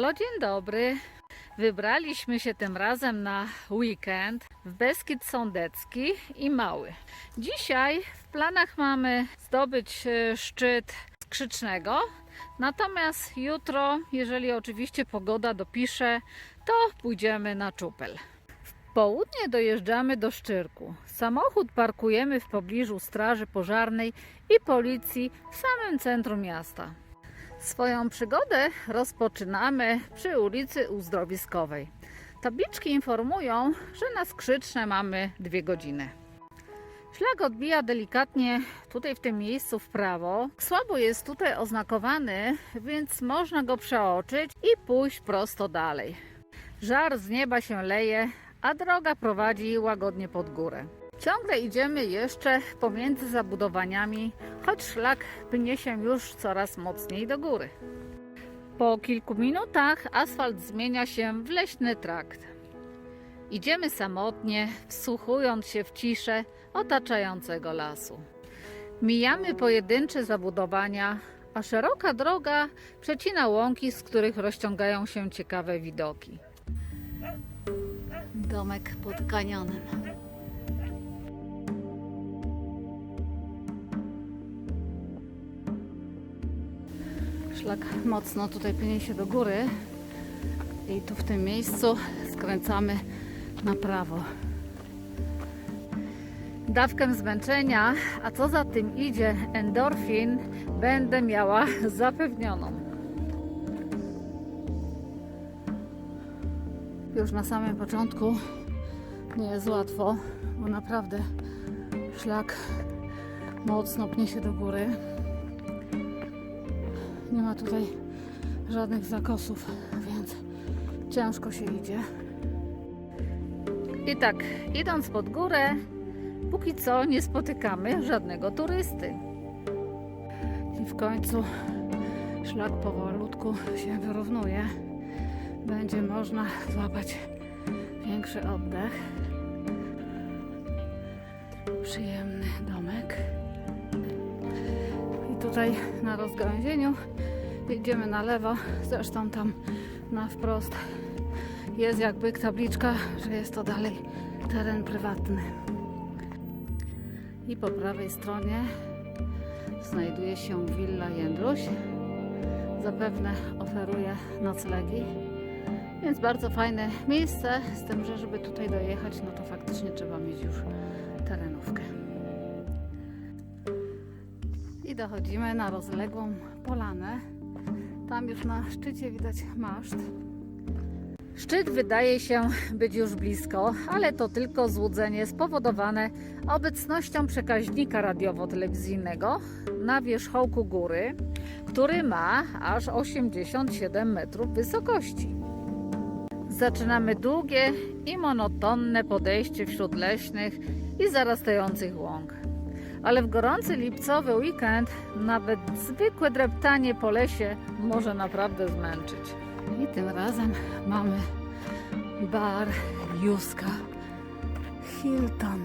Halo, dzień dobry. Wybraliśmy się tym razem na weekend w Beskid Sądecki i Mały. Dzisiaj w planach mamy zdobyć e, szczyt skrzycznego, natomiast jutro, jeżeli oczywiście pogoda dopisze, to pójdziemy na czupel. W południe dojeżdżamy do Szczyrku. Samochód parkujemy w pobliżu Straży Pożarnej i Policji w samym centrum miasta. Swoją przygodę rozpoczynamy przy ulicy Uzdrowiskowej. Tabliczki informują, że na skrzyczne mamy dwie godziny. Szlak odbija delikatnie tutaj w tym miejscu w prawo. Słabo jest tutaj oznakowany, więc można go przeoczyć i pójść prosto dalej. Żar z nieba się leje, a droga prowadzi łagodnie pod górę. Ciągle idziemy jeszcze pomiędzy zabudowaniami, choć szlak pnie się już coraz mocniej do góry. Po kilku minutach asfalt zmienia się w leśny trakt. Idziemy samotnie, wsłuchując się w ciszę otaczającego lasu. Mijamy pojedyncze zabudowania, a szeroka droga przecina łąki, z których rozciągają się ciekawe widoki. Domek pod kanionem. Szlak mocno tutaj pnie się do góry i tu w tym miejscu skręcamy na prawo. Dawkę zmęczenia, a co za tym idzie, endorfin, będę miała zapewnioną. Już na samym początku nie jest łatwo, bo naprawdę szlak mocno pnie się do góry. Nie ma tutaj żadnych zakosów, więc ciężko się idzie. I tak, idąc pod górę, póki co nie spotykamy żadnego turysty. I w końcu szlak powolutku się wyrównuje. Będzie można złapać większy oddech. Przyjemny domek. Tutaj na rozgałęzieniu idziemy na lewo, zresztą tam na wprost jest jakby tabliczka, że jest to dalej teren prywatny. I po prawej stronie znajduje się Willa Jędruś. Zapewne oferuje noclegi, więc bardzo fajne miejsce, z tym, że żeby tutaj dojechać, no to faktycznie trzeba mieć już terenówkę. Dochodzimy na rozległą polanę. Tam już na szczycie widać maszt. Szczyt wydaje się być już blisko, ale to tylko złudzenie spowodowane obecnością przekaźnika radiowo-telewizyjnego na wierzchołku góry, który ma aż 87 metrów wysokości. Zaczynamy długie i monotonne podejście wśród leśnych i zarastających łąk. Ale w gorący lipcowy weekend nawet zwykłe dreptanie po lesie może naprawdę zmęczyć. I tym razem mamy bar Juska Hilton.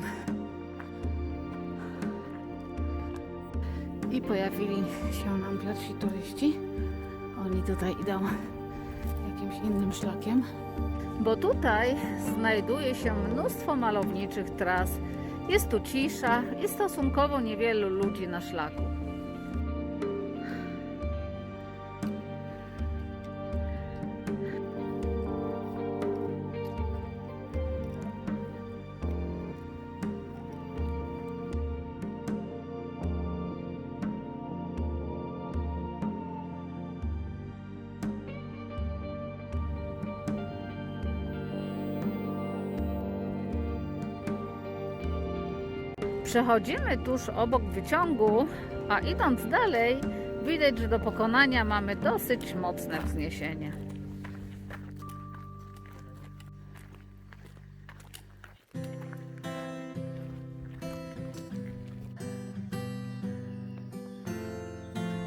I pojawili się nam pierwsi turyści. Oni tutaj idą jakimś innym szlakiem. Bo tutaj znajduje się mnóstwo malowniczych tras. Jest tu cisza i stosunkowo niewielu ludzi na szlaku. Przechodzimy tuż obok wyciągu, a idąc dalej, widać, że do pokonania mamy dosyć mocne wzniesienie.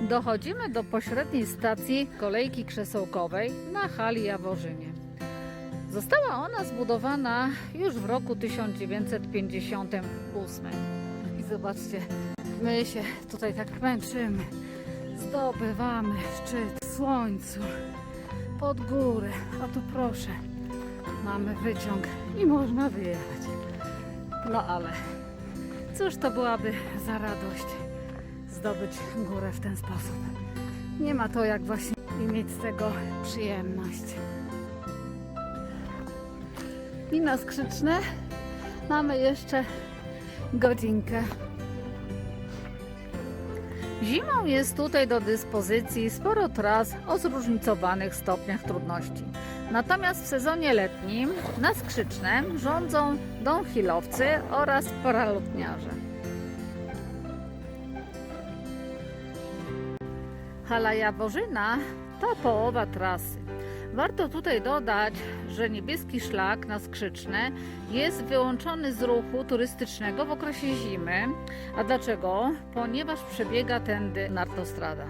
Dochodzimy do pośredniej stacji kolejki krzesełkowej na hali Jaworzynie. Została ona zbudowana już w roku 1958. I zobaczcie, my się tutaj tak męczymy. Zdobywamy szczyt słońcu. pod górę. A tu proszę, mamy wyciąg i można wyjechać. No ale cóż to byłaby za radość zdobyć górę w ten sposób. Nie ma to jak właśnie i mieć z tego przyjemność. I na skrzyczne mamy jeszcze godzinkę. Zimą jest tutaj do dyspozycji sporo tras o zróżnicowanych stopniach trudności. Natomiast w sezonie letnim na skrzycznem rządzą downhillowcy oraz paralotniarze. Hala Jaworzyna to połowa trasy. Warto tutaj dodać, że niebieski szlak na Skrzyczne jest wyłączony z ruchu turystycznego w okresie zimy. A dlaczego? Ponieważ przebiega tędy nartostrada.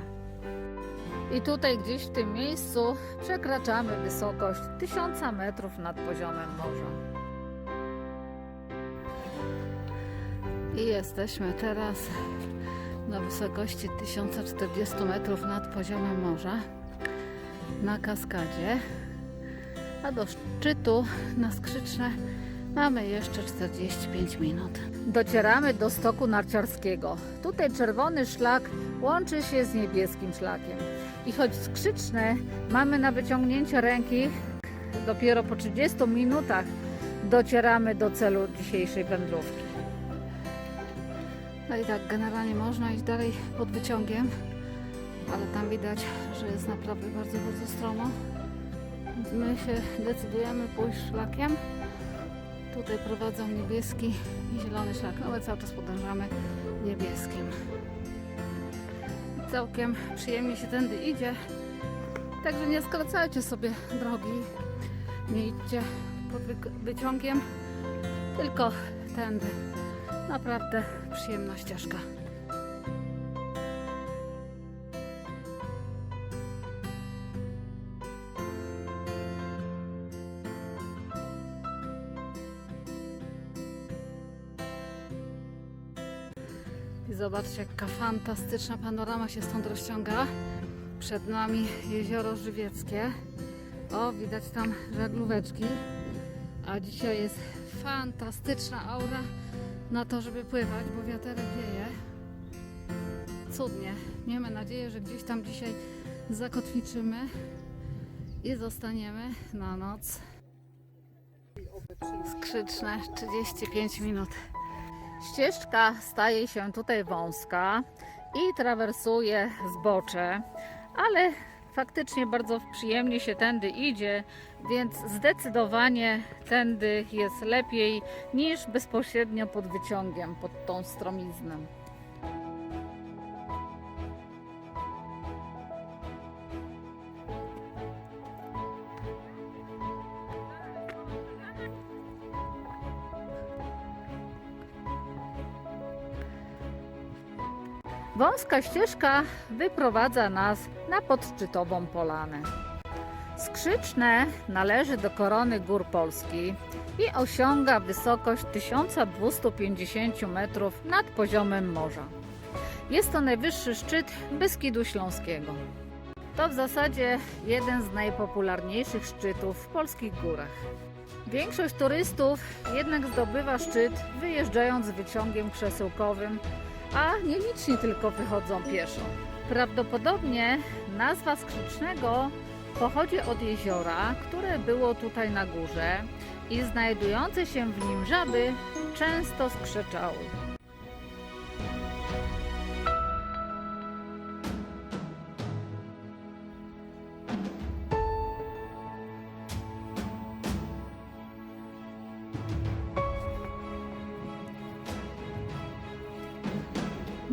I tutaj gdzieś w tym miejscu przekraczamy wysokość 1000 metrów nad poziomem morza. I jesteśmy teraz na wysokości 1040 metrów nad poziomem morza na kaskadzie, a do szczytu na skrzyczne mamy jeszcze 45 minut. Docieramy do stoku narciarskiego. Tutaj czerwony szlak łączy się z niebieskim szlakiem. I choć skrzyczne mamy na wyciągnięcie ręki, dopiero po 30 minutach docieramy do celu dzisiejszej wędrówki. No i tak, generalnie można iść dalej pod wyciągiem, ale tam widać, że jest naprawdę bardzo, bardzo stromo. My się decydujemy pójść szlakiem. Tutaj prowadzą niebieski i zielony szlak. No my cały czas podążamy niebieskim. Całkiem przyjemnie się tędy idzie. Także nie skracajcie sobie drogi. Nie idźcie pod wy- wyciągiem, tylko tędy. Naprawdę przyjemna ścieżka. Zobaczcie, jaka fantastyczna panorama się stąd rozciąga. Przed nami jezioro Żywieckie. O, widać tam żaglóweczki. A dzisiaj jest fantastyczna aura na to, żeby pływać, bo wiaterek wieje. Cudnie. Miejmy nadzieję, że gdzieś tam dzisiaj zakotwiczymy i zostaniemy na noc. Skrzyczne 35 minut. Ścieżka staje się tutaj wąska i trawersuje zbocze, ale faktycznie bardzo przyjemnie się tędy idzie, więc zdecydowanie tędy jest lepiej niż bezpośrednio pod wyciągiem, pod tą stromizną. Wąska ścieżka wyprowadza nas na podszczytową polanę. Skrzyczne należy do korony gór Polski i osiąga wysokość 1250 metrów nad poziomem morza. Jest to najwyższy szczyt Beskidu Śląskiego. To w zasadzie jeden z najpopularniejszych szczytów w polskich górach. Większość turystów jednak zdobywa szczyt wyjeżdżając wyciągiem krzesełkowym a nieliczni tylko wychodzą pieszo. Prawdopodobnie nazwa Skrzycznego pochodzi od jeziora, które było tutaj na górze i znajdujące się w nim żaby często skrzeczały.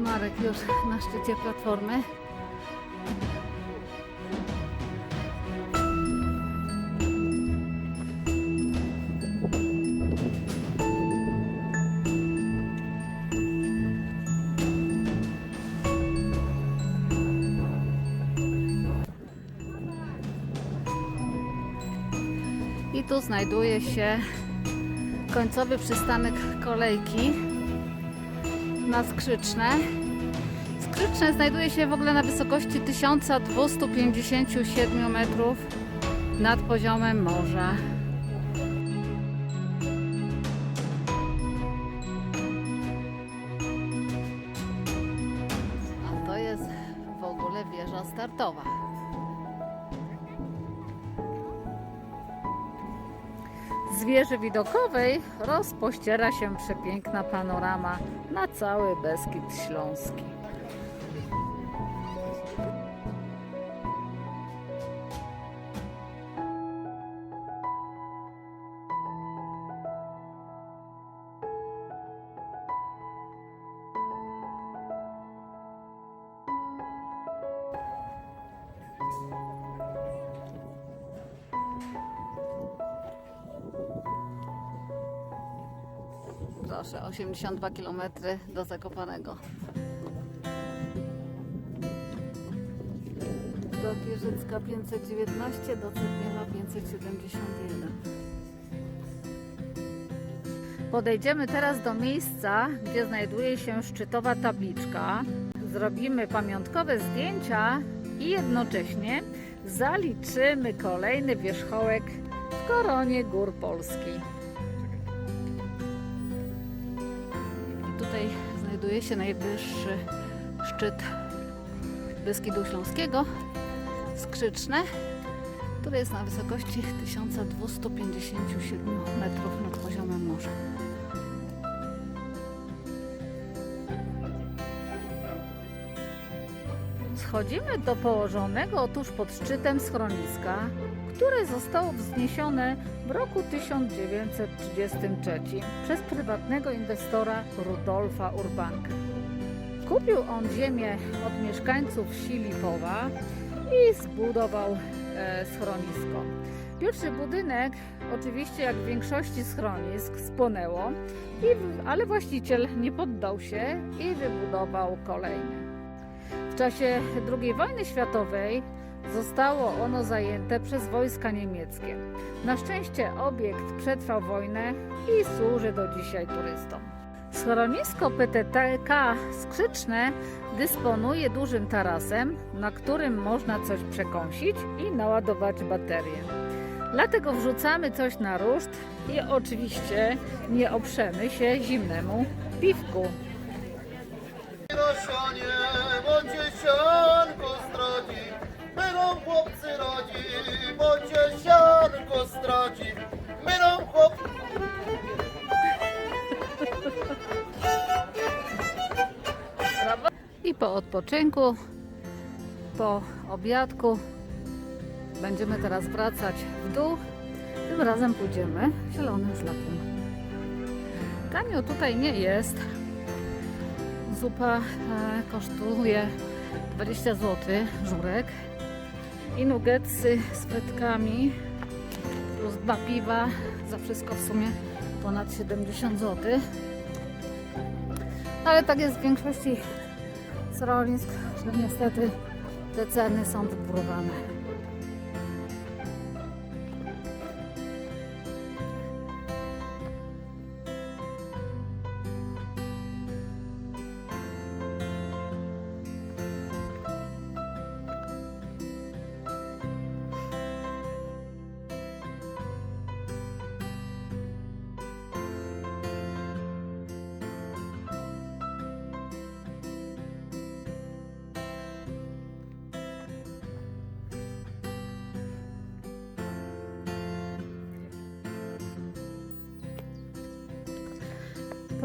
Marek już na szczycie platformy. I tu znajduje się końcowy przystanek kolejki na Skrzyczne. Skrzyczne znajduje się w ogóle na wysokości 1257 metrów nad poziomem morza. Wieży widokowej rozpościera się przepiękna panorama na cały Beskid Śląski. Proszę, 82 km do Zakopanego. Do Kierzycka 519, do Cegniewa 571. Podejdziemy teraz do miejsca, gdzie znajduje się szczytowa tabliczka. Zrobimy pamiątkowe zdjęcia i jednocześnie zaliczymy kolejny wierzchołek w koronie gór Polski. Znajduje się najwyższy szczyt Beskidu Śląskiego, Skrzyczne, który jest na wysokości 1257 metrów nad poziomem morza. Schodzimy do położonego tuż pod szczytem schroniska, które zostało wzniesione w roku 1933 przez prywatnego inwestora Rudolfa Urbankę. Kupił on ziemię od mieszkańców wsi Lipowa i zbudował e, schronisko. Pierwszy budynek, oczywiście jak w większości schronisk, spłonęło, ale właściciel nie poddał się i wybudował kolejny. W czasie II wojny światowej zostało ono zajęte przez wojska niemieckie. Na szczęście obiekt przetrwał wojnę i służy do dzisiaj turystom. Schronisko PTTK Skrzyczne dysponuje dużym tarasem, na którym można coś przekąsić i naładować baterię. Dlatego wrzucamy coś na ruszt i oczywiście nie oprzemy się zimnemu piwku. Rosianie, zdradzi, będą chłopcy I po odpoczynku, po obiadku będziemy teraz wracać w dół. Tym razem pójdziemy zielonym szlakiem. Tanio tutaj nie jest. Zupa e, kosztuje 20 zł, żurek. I nuggetsy z frytkami plus dwa piwa. Za wszystko w sumie ponad 70 zł. Ale tak jest w większości schronisk, że niestety te ceny są wygórowane.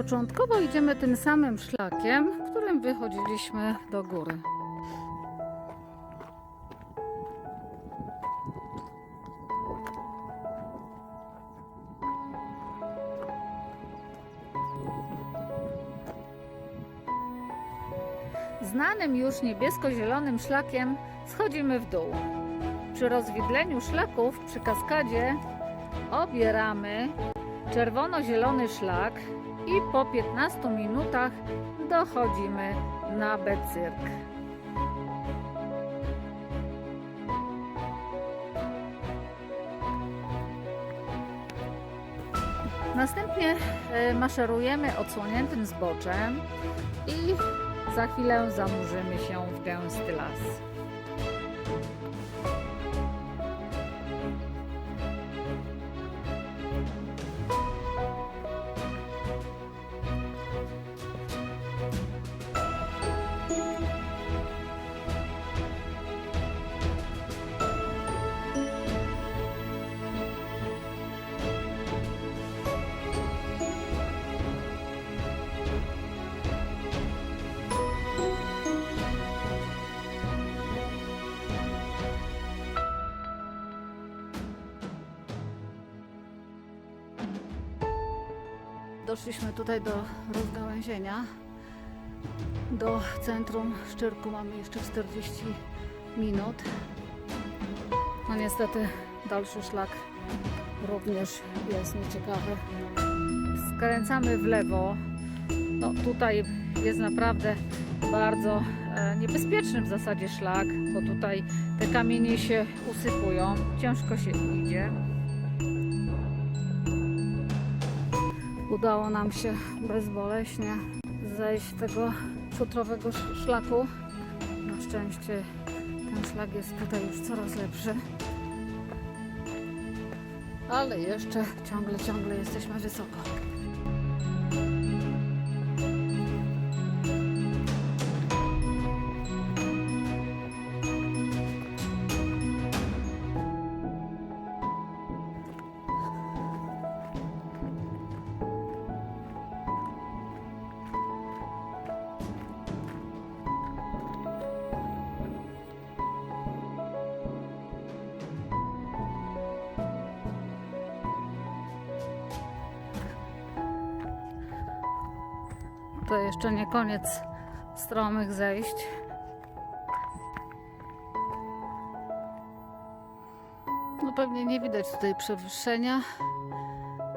Początkowo idziemy tym samym szlakiem, którym wychodziliśmy do góry. Znanym już niebiesko-zielonym szlakiem schodzimy w dół. Przy rozwidleniu szlaków przy kaskadzie obieramy czerwono-zielony szlak i po 15 minutach dochodzimy na Becyrk. Następnie e, maszerujemy odsłoniętym zboczem i za chwilę zanurzymy się w gęsty las. Doszliśmy tutaj do rozgałęzienia. Do centrum Szczyrku mamy jeszcze 40 minut. No niestety dalszy szlak również jest nieciekawy. Skręcamy w lewo. No tutaj jest naprawdę bardzo e, niebezpieczny w zasadzie szlak, bo tutaj te kamienie się usypują, ciężko się idzie. Udało nam się bezboleśnie zejść tego szutrowego sz- szlaku. Na szczęście ten szlak jest tutaj już coraz lepszy. Ale jeszcze ciągle, ciągle jesteśmy wysoko. To jeszcze nie koniec stromych zejść. No pewnie nie widać tutaj przewyższenia,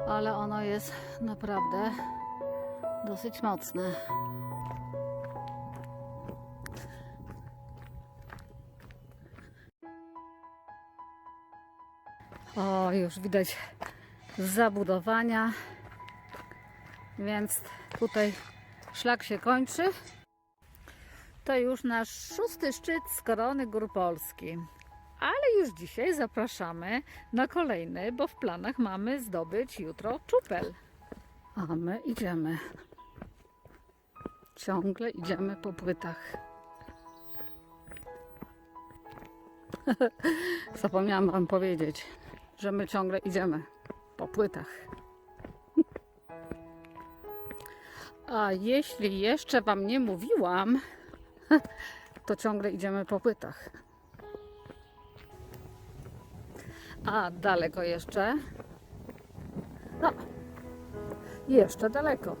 ale ono jest naprawdę dosyć mocne. O, już widać zabudowania, więc tutaj szlak się kończy. To już nasz szósty szczyt z korony Gór Polski. Ale już dzisiaj zapraszamy na kolejny, bo w planach mamy zdobyć jutro czupel. A my idziemy. Ciągle idziemy po płytach. Zapomniałam Wam powiedzieć, że my ciągle idziemy po płytach. A jeśli jeszcze Wam nie mówiłam, to ciągle idziemy po płytach. A daleko jeszcze? No, jeszcze daleko.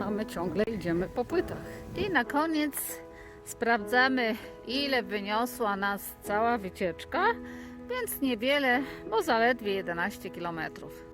A my ciągle idziemy po płytach. I na koniec sprawdzamy, ile wyniosła nas cała wycieczka. Więc niewiele, bo zaledwie 11 kilometrów.